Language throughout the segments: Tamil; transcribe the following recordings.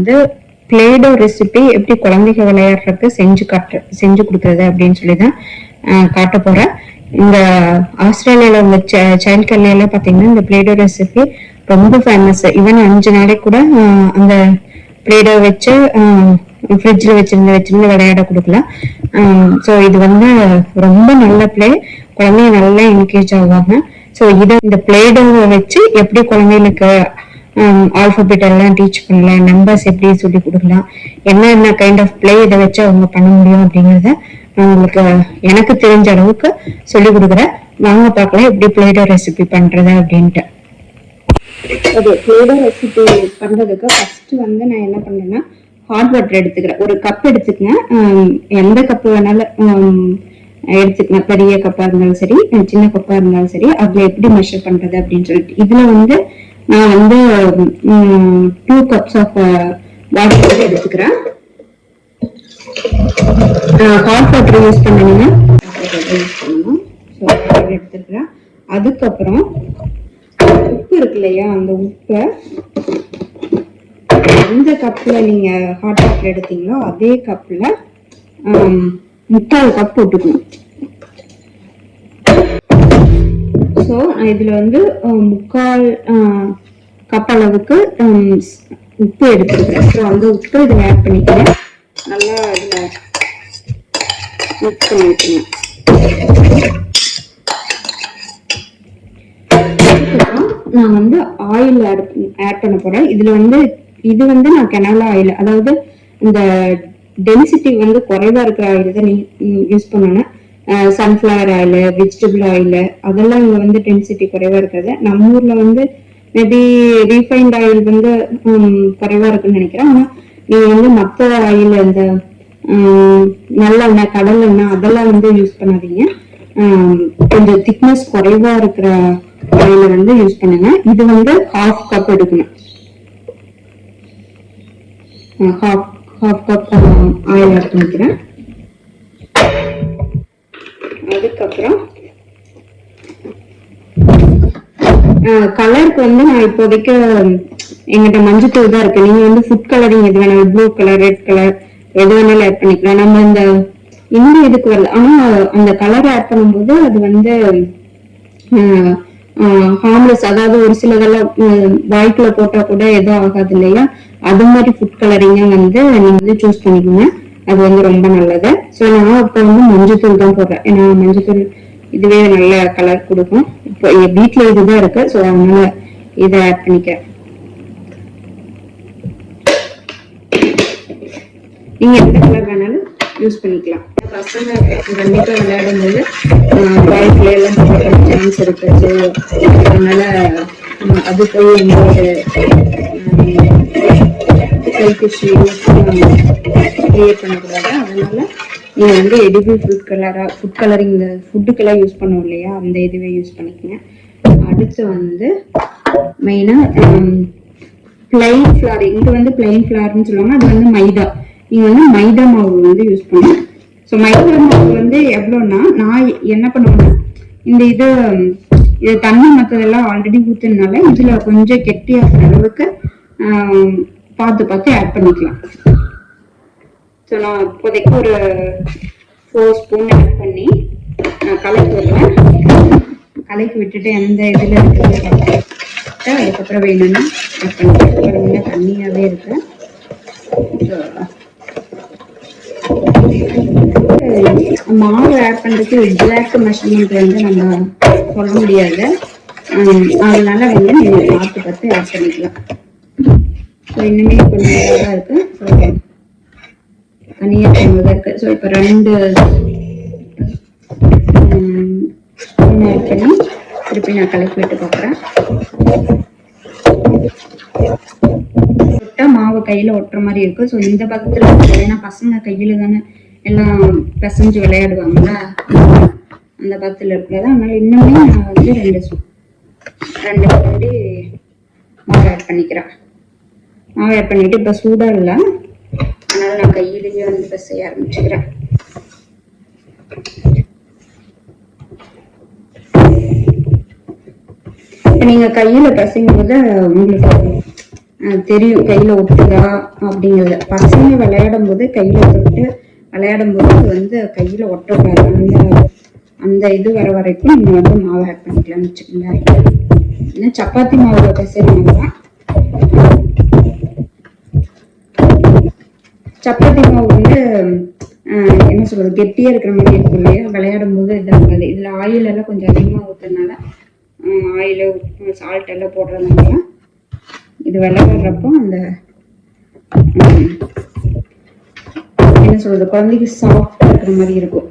வந்து பிளேடோ ரெசிபி எப்படி குழந்தைங்க விளையாடுறதுக்கு செஞ்சு காட்டு செஞ்சு கொடுக்குறது அப்படின்னு சொல்லி தான் ஆஹ், காட்ட போகிறேன் இந்த ஆஸ்திரேலியாவில் உள்ள சைல்ட் கேர்ல பார்த்தீங்கன்னா இந்த பிளேடோ ரெசிபி ரொம்ப ஃபேமஸ் ஈவன் அஞ்சு நாளைக்கு கூட அந்த பிளேடோ வச்சு ஃப்ரிட்ஜில் வச்சிருந்து வச்சிருந்து விளையாட கொடுக்கலாம். ஸோ இது வந்து ரொம்ப நல்ல பிளே குழந்தைங்க நல்லா என்கேஜ் ஆகுவாங்க ஸோ இதை இந்த பிளேடோவை வச்சு எப்படி குழந்தைகளுக்கு ஆல்பபெட் எல்லாம் டீச் பண்ணலாம் நம்பர்ஸ் எப்படி சொல்லி கொடுக்கலாம் என்னென்ன கைண்ட் ஆஃப் பிளே இதை வச்சு அவங்க பண்ண முடியும் அப்படிங்கறத நான் உங்களுக்கு எனக்கு தெரிஞ்ச அளவுக்கு சொல்லி கொடுக்குறேன். வாங்க பார்க்கலாம் எப்படி பிளேடோ ரெசிபி பண்றது அப்படின்ட்டு. அது பிளேடோ ரெசிபி பண்றதுக்கு ஃபர்ஸ்ட் வந்து நான் என்ன பண்ணேன்னா ஹாட் வாட்டர் எடுத்துக்கிறேன். ஒரு கப் எடுத்துக்கங்க. எந்த கப் வேணாலும் எடுத்துக்கலாம் பெரிய கப்பா இருந்தாலும் சரி சின்ன கப்பா இருந்தாலும் சரி அதுல எப்படி மெஷர் பண்றது அப்படின்னு சொல்லிட்டு. இதுல வந்து நான் வந்து டூ கப்ஸ் ஆஃப் வாட்டர் எடுத்துக்கிறேன். ஹாட் வாட்டர் யூஸ் பண்ணீங்கன்னா யூஸ் பண்ணணும் ஸோ எடுத்துக்கிறேன். அதுக்கப்புறம் உப்பு இருக்கு இல்லையா அந்த உப்பை எந்த கப்பில் நீங்கள் ஹாட் வாட்டர் எடுத்தீங்களோ அதே கப்பில் முக்கால் கப் போட்டுக்கணும். ஸோ இதில் வந்து முக்கால் கப் அளவுக்கு உப்பு எடுத்துக்கிறேன். ஸோ அந்த உப்பு இதில் ஆட் பண்ணிக்கிறேன். நல்லா இதில் மிக்ஸ் பண்ணி நான் வந்து ஆயில் ஆட் ஆட் பண்ண போறேன். இதுல வந்து இது வந்து நான் கெனலா ஆயில் அதாவது இந்த டென்சிட்டி வந்து குறைவா இருக்கிற ஆயில் தான் யூஸ் பண்ணணும். சன்ஃப்ளவர் ஆயில் வெஜிடபிள் ஆயில் அதெல்லாம் இங்கே வந்து டென்சிட்டி குறைவா இருக்கிறது நம்ம ஊரில் வந்து மேபி ரீஃபைண்ட் ஆயில் வந்து குறைவாக குறைவா இருக்குன்னு நினைக்கிறேன். ஆனால் நீங்கள் வந்து மற்ற ஆயில் இந்த ஹம், நல்லெண்ணெய் கடலெண்ணெய் அதெல்லாம் வந்து யூஸ் பண்ணாதீங்க. கொஞ்சம் திக்னஸ் குறைவா இருக்கிற ஆயில வந்து யூஸ் பண்ணுங்க. இது வந்து ஹாஃப் கப் எடுக்கணும். ஹாஃப் ஹாஃப் கப் ஆயில் எடுத்து பண்ணிக்கிறேன் கலருக்கு வந்து நான் இப்போதைக்கு எங்கிட்ட மஞ்சத்தூள் தான் இருக்கு. நீங்க வந்து ஃபுட் கலரிங் எது வேணாலும் ப்ளூ கலர் ரெட் கலர் எது வேணாலும் ஆட் பண்ணிக்கலாம். நம்ம இந்த இந்த இதுக்கு வரல. ஆனா அந்த கலர் ஆட் பண்ணும்போது அது வந்து ஹார்ம்லெஸ் அதாவது ஒரு சிலதெல்லாம் ஹம், வாய்க்குள்ள போட்டா கூட எதுவும் ஆகாது இல்லையா? அது மாதிரி ஃபுட் கலரிங்க வந்து நீங்க வந்து சூஸ் பண்ணிக்கோங்க. அது வந்து ரொம்ப நல்லது. ஸோ நான் இப்போ வந்து மஞ்சத்தூள் தான் போடுறேன். ஏன்னா மஞ்சத்தூள் இதுவே நல்ல கலர் கொடுக்கும். இப்போ என் வீட்ல இதுதான் இருக்கு ஸோ அதனால இதை ஆட் பண்ணிக்கிறேன். நீங்க எந்த கலர் வேணாலும் யூஸ் பண்ணிக்கலாம். பசங்க கண்டிப்பா விளையாடும் போது பாய்ஸ்ல எல்லாம் சான்ஸ் இருக்கு. ஸோ அதனால ஆஹ், அது போய் எந்த ஹெல்த் இஷ்யூஸ் கிரியேட் பண்ணக்கூடாது. அதனால நீங்க வந்து எடிபிள் ஃபுட் கலரா ஃபுட் கலரிங் இந்த ஃபுட்டுக்கெல்லாம் யூஸ் பண்ணுவோம் இல்லையா? அந்த இதுவே யூஸ் பண்ணிக்கங்க. அடுத்து வந்து மெயினா பிளைன் ஃபிளார் இங்கே வந்து பிளைன் ஃபிளார்னு சொல்லுவாங்க. அது வந்து மைதா. நீங்க வந்து மைதா மாவு வந்து யூஸ் பண்ணுங்க ஸோ மைதா மாவு வந்து எவ்வளோன்னா நான் என்ன பண்ணுவேன்னா இந்த இது இது தண்ணி மற்றதெல்லாம் ஆல்ரெடி ஊற்றுனால இதில் கொஞ்சம் கெட்டியாகிற அளவுக்கு பார்த்து பார்த்து ஆட் பண்ணிக்கலாம். ஸோ நான் இப்போதைக்கு ஒரு ஃபோர் ஸ்பூன் ஆட் பண்ணி நான் கலக்கி வருவேன் கலக்கி விட்டுட்டு எந்த இதில் இருக்குது அதுக்கப்புறம் வேணும்னா ஆட் பண்ணிக்கிறேன் தண்ணியாகவே இருக்கு. மாவு ஆட் பண்ணுறதுக்கு எக்ஸாக்ட் மெஷர்மெண்ட் வந்து நம்ம சொல்ல முடியாது. அதனால வந்து நீங்கள் பார்த்து பார்த்து ஆட் பண்ணிக்கலாம். ஸோ இன்னுமே கொஞ்சம் இருக்கு. ஸோ தனியாக டைமில் இருக்கு. ஸோ இப்போ ரெண்டு என்ன ஆட் திருப்பி நான் கலக்கி விட்டு பார்க்குறேன் ஒட்டா மாவு கையில் ஒட்டுற மாதிரி இருக்கு. ஸோ இந்த பக்கத்தில் ஏன்னா பசங்க கையில் தானே எல்லாம் பிசைஞ்சு விளையாடுவாங்கல்ல? அந்த பக்கத்தில் இருக்கிறத? அதனால இன்னுமே நான் வந்து ரெண்டு ரெண்டு மாவு ஆட் பண்ணிக்கிறேன். மாவு ஆட் பண்ணிட்டு இப்போ சூடாக இல்லை. அதனால நான் கையிலேயே வந்து பிசைய ஆரம்பிச்சுக்கிறேன். நீங்க கையில பிசையும் போது உங்களுக்கு தெரியும் கையில ஒட்டுதா அப்படிங்கறது. பசங்க விளையாடும் போது கையில தொட்டு விளையாடும் போது அது வந்து கையில ஒட்டக்கூடாது. அந்த அந்த இது வர வரைக்கும் நீங்க வந்து மாவு ஆட் பண்ணிக்கலாம்னு வச்சுக்கோங்க. சப்பாத்தி மாவுல பசங்க சப்பாத்தி மாவு வந்து ஆஹ், என்ன சொல்றது கெட்டியா இருக்கிற மாதிரி இருக்கும் இல்லையா? விளையாடும் போது இதாகாது இதுல ஆயில் எல்லாம் கொஞ்சம் அதிகமா ஊத்துறதுனால ஆயில் சால்ட் எல்லாம் போடுறதுனால இது விளையாடுறப்போ அந்த ஹம், என்ன சொல்றது குழந்தைக்கு சாஃப்டா இருக்கிற மாதிரி இருக்கும்.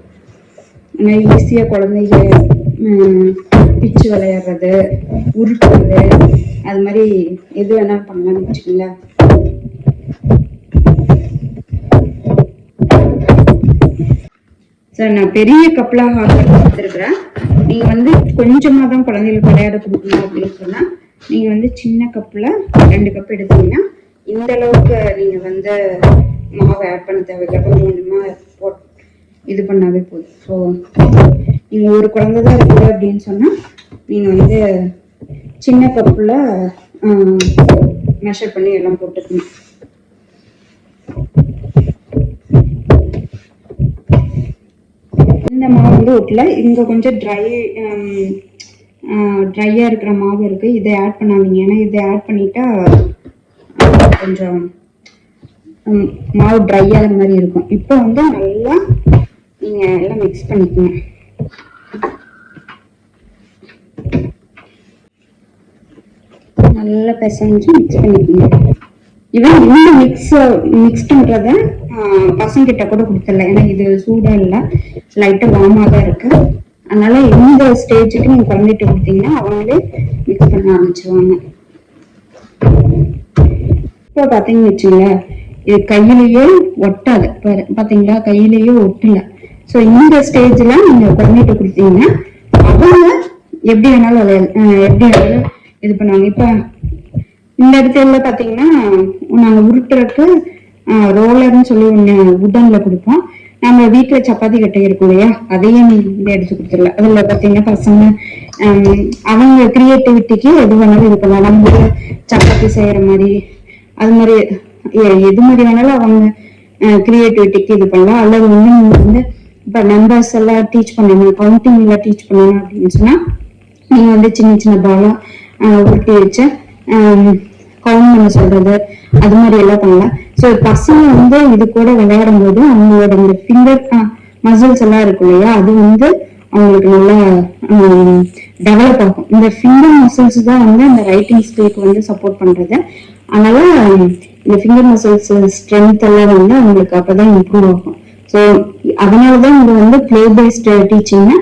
ஆனால் ஈஸியா குழந்தைங்க பிச்சு விளையாடுறது உருட்டுறது அது மாதிரி எது வேணாலும் பண்ணலாம்னு வச்சுக்கோங்களேன். சார் நான் பெரிய கப்பலாக ஹார்ட் கொடுத்துருக்குறேன் நீங்க வந்து கொஞ்சமா தான் குழந்தைகளுக்கு விளையாட கொடுக்கணும் அப்படின்னு சொன்னா நீங்க வந்து சின்ன கப்பில் ரெண்டு கப் எடுத்தீங்கன்னா இந்த அளவுக்கு நீங்க வந்து மாவை ஆட் பண்ண தேவையில்லை. கொஞ்சம் கொஞ்சமா போட் இது பண்ணாவே போதும். ஸோ நீங்க ஒரு குழந்தை தான் இருக்குது அப்படின்னு சொன்னா நீங்க வந்து சின்ன கப்புல மெஷர் பண்ணி எல்லாம் போட்டுக்கணும். இந்த மாவு வந்து ஒட்டல. இங்க கொஞ்சம் ட்ரை ட்ரையா um, இருக்கிற மாவு இருக்கு. இதை ஆட் பண்ணாதீங்க. ஏன்னா இதை ஆட் பண்ணிட்டா கொஞ்சம் மாவு ட்ரை ஆகிற மாதிரி இருக்கும். இப்போ வந்து நல்லா நீங்க எல்லாம் மிக்ஸ் பண்ணிக்கோங்க. நல்லா பிசைஞ்சு மிக்ஸ் பண்ணிக்கோங்க. இவன் இந்த மிக்ஸ் மிக்ஸ்டுன்றத பசங்கிட்ட பசங்க கிட்ட கூட கொடுத்துடல. ஏன்னா இது சூடா இல்ல. லைட்டா வார்மா தான் இருக்கு. அதனால இந்த ஸ்டேஜுக்கு நீங்க குழந்தைகிட்ட கொடுத்தீங்கன்னா அவங்களே மிக்ஸ் பண்ண ஆரம்பிச்சிருவாங்க. இப்போ பாத்தீங்கன்னு வச்சுங்களேன் இது கையிலேயே ஒட்டாது. பாத்தீங்களா? கையிலேயே ஒட்டல. ஸோ இந்த ஸ்டேஜ்ல நீங்க குழந்தைகிட்ட கொடுத்தீங்கன்னா அவங்க எப்படி வேணாலும் எப்படி வேணாலும் இது பண்ணுவாங்க. இப்போ இந்த இடத்துல பாத்தீங்கன்னா நாங்க உருட்டுறதுக்கு ரோலர்னு சொல்லி ஒண்ணு உடன்ல கொடுப்போம். நம்ம வீட்டுல சப்பாத்தி கட்டை இருக்கும் இல்லையா? அதையும் நீங்க எடுத்து கொடுத்துடலாம். அதுல பாத்தீங்கன்னா பசங்க அவங்க கிரியேட்டிவிட்டிக்கு எது வேணாலும் இது பண்ணலாம் நம்ம சப்பாத்தி செய்யற மாதிரி அது மாதிரி எது மாதிரி வேணாலும் அவங்க கிரியேட்டிவிட்டிக்கு இது பண்ணலாம். அல்லது வந்து நீங்க வந்து இப்ப நம்பர்ஸ் எல்லாம் டீச் பண்ணணும் கவுண்டிங் எல்லாம் டீச் பண்ணணும் அப்படின்னு சொன்னா நீங்க வந்து சின்ன சின்ன பாலா உருட்டி வச்சு கவுண்ட் பண்ண சொல்றது அது மாதிரி எல்லாம் பண்ணலாம். ஸோ பசங்க வந்து இது கூட விளையாடும் போது அவங்களோட இந்த ஃபிங்கர் மசில்ஸ் எல்லாம் இருக்கும் இல்லையா? அது வந்து அவங்களுக்கு நல்லா டெவலப் ஆகும். இந்த ஃபிங்கர் மசில்ஸ் தான் வந்து அந்த ரைட்டிங் ஸ்கில்க்கு வந்து சப்போர்ட் பண்றது. அதனால இந்த ஃபிங்கர் மசில்ஸ் ஸ்ட்ரென்த் எல்லாம் வந்து அவங்களுக்கு அப்பதான் இம்ப்ரூவ் ஆகும். ஸோ அதனாலதான் இது வந்து பிளே பேஸ்ட் டீச்சிங்னா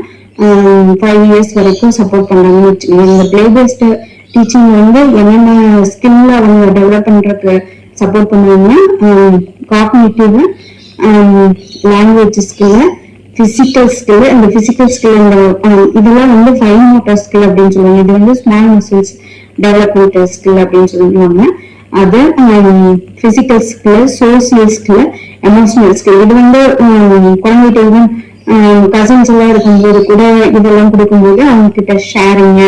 ஃபைவ் இயர்ஸ் வரைக்கும் சப்போர்ட் பண்றாங்கன்னு வச்சுக்கோங்க. இந்த பிளே பேஸ்டு டீச்சிங் வந்து என்னென்ன ஸ்கில்ல அவங்க டெவலப் பண்றதுக்கு சப்போர்ட் பண்ணுவாங்கன்னா cognitive language skill physical skill இந்த பிசிக்கல் ஸ்கில் இந்த இதெல்லாம் வந்து ஃபைன் மோட்டர் ஸ்கில் அப்படின்னு சொல்லுவாங்க. இது வந்து ஸ்மால் மசில்ஸ் டெவலப்மெண்ட் ஸ்கில் அப்படின்னு சொல்லுவாங்க. அது physical skill social skill emotional skill இது வந்து um, ஆஹ் குழந்தைகிட்ட கசின்ஸ் um, எல்லாம் இருக்கும்போது கூட இதெல்லாம் கொடுக்கும்போது அவங்க கிட்ட ஷேரிங்கு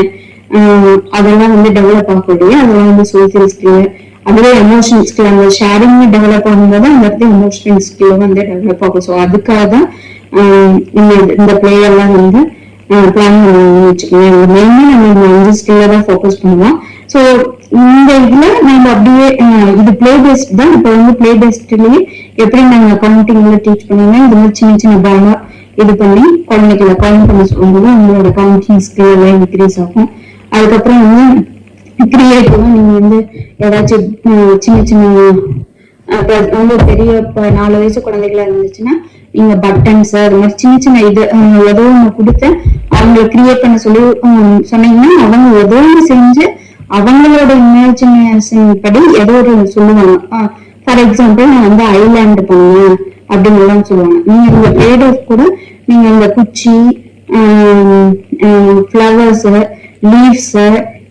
அதெல்லாம் வந்து டெவலப் ஆகும் அதெல்லாம் வந்து சோசியல் ஸ்கில் அதுவே எமோஷனல் ஸ்கில் அந்த ஷேரிங் டெவலப் ஆகும்போது அந்த இடத்துல எமோஷனல் ஸ்கில் வந்து டெவலப் ஆகும். ஸோ அதுக்காக தான் இந்த இந்த வந்து பிளான் பண்ணுவோம்னு வச்சுக்கோங்க மெயினா நம்ம இந்த அஞ்சு ஸ்கில்ல தான் ஃபோக்கஸ் பண்ணுவோம். ஸோ இந்த இதுல நம்ம அப்படியே இது பிளே பேஸ்ட் தான். இப்போ வந்து பிளே பேஸ்ட்லயே எப்படி நாங்கள் அக்கௌண்டிங்ல டீச் பண்ணுவோம் இந்த மாதிரி சின்ன சின்ன பாலா இது பண்ணி குழந்தைகளை கவுண்ட் பண்ண சொல்லும்போது அவங்களோட கவுண்டிங் ஸ்கில் எல்லாம் இன்க்ரீஸ் ஆகும். அதுக்கப்புறம் வந்து கிரியேட்டிவா நீங்க வந்து ஏதாச்சும் சின்ன சின்ன வந்து பெரிய நாலு வயசு குழந்தைகளா இருந்துச்சுன்னா நீங்க பட்டன்ஸ் அது மாதிரி சின்ன சின்ன இது ஏதோ ஒண்ணு கொடுத்து அவங்களை கிரியேட் பண்ண சொல்லி சொன்னீங்கன்னா அவங்க ஏதோ ஒண்ணு செஞ்சு அவங்களோட இமேஜினேஷன் படி ஏதோ ஒரு சொல்லுவாங்க. ஃபார் எக்ஸாம்பிள் நான் வந்து ஐலாண்ட் போனேன் அப்படின்னு எல்லாம் சொல்லுவாங்க. நீங்க இந்த பேடர் கூட நீங்க இந்த குச்சி ஃப்ளவர்ஸ் லீவ்ஸ்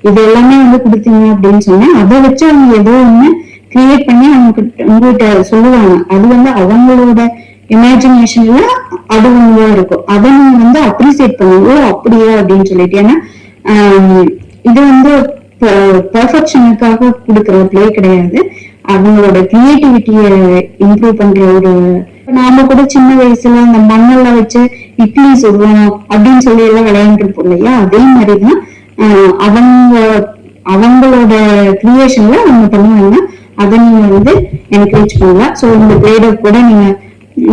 இது எல்லாமே வந்து கொடுத்தீங்க அப்படின்னு சொன்னேன். அதை வச்சு அவங்க ஏதோ ஒண்ணு கிரியேட் பண்ணி அவங்க உங்ககிட்ட சொல்லுவாங்க. அது வந்து அவங்களோட இமேஜினேஷன்ல அது ஒண்ணா இருக்கும். அதை நீங்க வந்து அப்ரிசியேட் பண்ணுங்க. ஓ அப்படியா அப்படின்னு சொல்லிட்டு. ஏன்னா ஆஹ் இது வந்து பர்ஃபெக்ஷனுக்காக கொடுக்குற பிளே கிடையாது. அவங்களோட கிரியேட்டிவிட்டியை இம்ப்ரூவ் பண்ற ஒரு நாம கூட சின்ன வயசுல அந்த மண்ணெல்லாம் வச்சு இட்லி சுடுவோம் அப்படின்னு சொல்லி எல்லாம் விளையாண்டுருப்போம் இல்லையா? அதே மாதிரிதான் அவங்க அவங்களோட கிரியேஷன்ல அவங்க பண்ணுவாங்க. அதை நீங்க வந்து என்கரேஜ் பண்ணலாம் ஸோ இந்த பிளேடர் கூட நீங்க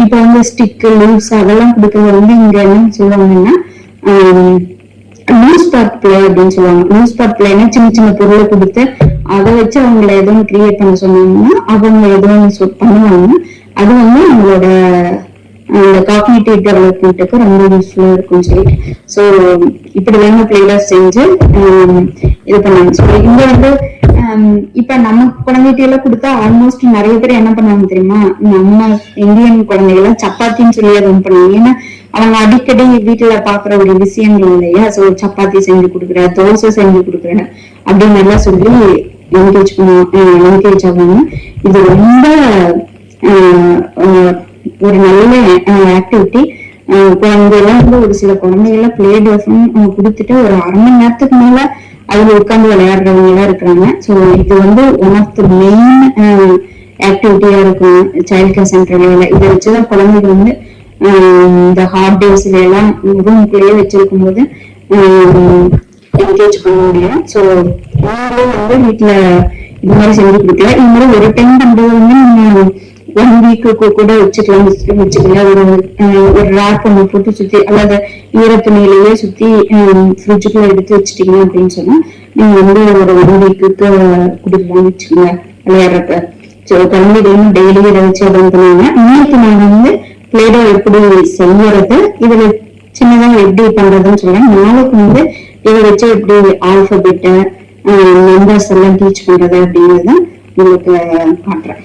இப்ப வந்து ஸ்டிக் லூஸ் அதெல்லாம் கொடுக்கறது வந்து இங்க என்ன சொல்லுவாங்கன்னா நியூஸ் பேட் பிளே அப்படின்னு சொல்லுவாங்க. நியூஸ் பேட் பிளேனா சின்ன சின்ன பொருளை கொடுத்து அதை வச்சு அவங்கள எதுவும் கிரியேட் பண்ண சொன்னாங்கன்னா அவங்க எதுவும் பண்ணுவாங்க. அது வந்து இந்த அந்த டெவலப்மெண்ட்டுக்கு ரொம்ப யூஸ்ஃபுல்லா இருக்கும் சரி ஸோ இப்படி வேணும் பிளேலர் செஞ்சு இது பண்ணாங்க ஸோ இங்க வந்து இப்ப நம்ம குழந்தைகிட்ட எல்லாம் கொடுத்தா ஆல்மோஸ்ட் நிறைய பேர் என்ன பண்ணுவாங்க தெரியுமா? நம்ம இந்தியன் குழந்தைகள் சப்பாத்தின்னு சொல்லி அதை பண்ணுவாங்க. ஏன்னா அவங்க அடிக்கடி வீட்டுல பாக்குற ஒரு விஷயங்கள் இல்லையா? ஸோ சப்பாத்தி செஞ்சு கொடுக்குற தோசை செஞ்சு கொடுக்குற அப்படின்னு எல்லாம் சொல்லி என்கரேஜ் பண்ணுவாங்க என்கரேஜ் ஆகுவாங்க இது ரொம்ப ஆஹ் ஆஹ் ஒரு நல்ல ஆக்டிவிட்டி குழந்தையெல்லாம் வந்து ஒரு சில குழந்தைகள்லாம் பிளே டோஸும் கொடுத்துட்டு ஒரு அரை மணி நேரத்துக்கு மேல அதுல உட்கார்ந்து விளையாடுறவங்க எல்லாம் இருக்கிறாங்க. ஸோ இது வந்து ஒன் ஆஃப் த மெயின் ஆக்டிவிட்டியா இருக்கும். சைல்ட் கேர் சென்டர்ல இதை வச்சுதான் குழந்தைகள் வந்து ஆஹ் இந்த ஹார்ட் டேஸ்ல எல்லாம் ரூம்குள்ளேயே வச்சிருக்கும் போது என்கேஜ் பண்ண முடியும். ஸோ நீங்களும் வந்து வீட்டுல இது மாதிரி செஞ்சு கொடுக்கலாம். இது மாதிரி ஒரு டைம் பண்றது வந்து நீங்க ஒன் வீக்கு கூட வச்சுக்கலாம் வச்சு- வச்சுக்கலாம் ஒரு ஒரு ரேக் ஒன்று போட்டு சுத்தி அதாவது ஈரத்துணியிலேயே சுத்தி ஃப்ரிட்ஜுக்குள்ள எடுத்து வச்சுட்டீங்க அப்படின்னு சொன்னா நீங்க வந்து ஒரு ஒன் வீக்குக்கு கொடுக்கலாம் வச்சுக்கோங்க விளையாடுறப்ப. ஸோ குழந்தைகளும் டெய்லி இதை வச்சு அதை பண்ணுவாங்க. இன்னைக்கு நான் வந்து பிளேடோ எப்படி செய்யறது இதுல சின்னதாக எப்படி பண்றதுன்னு சொல்றேன் நாளைக்கு வந்து இதை வச்சு எப்படி ஆல்பபெட்டு நம்பர்ஸ் எல்லாம் டீச் பண்றது அப்படிங்கறத உங்களுக்கு காட்டுறேன்.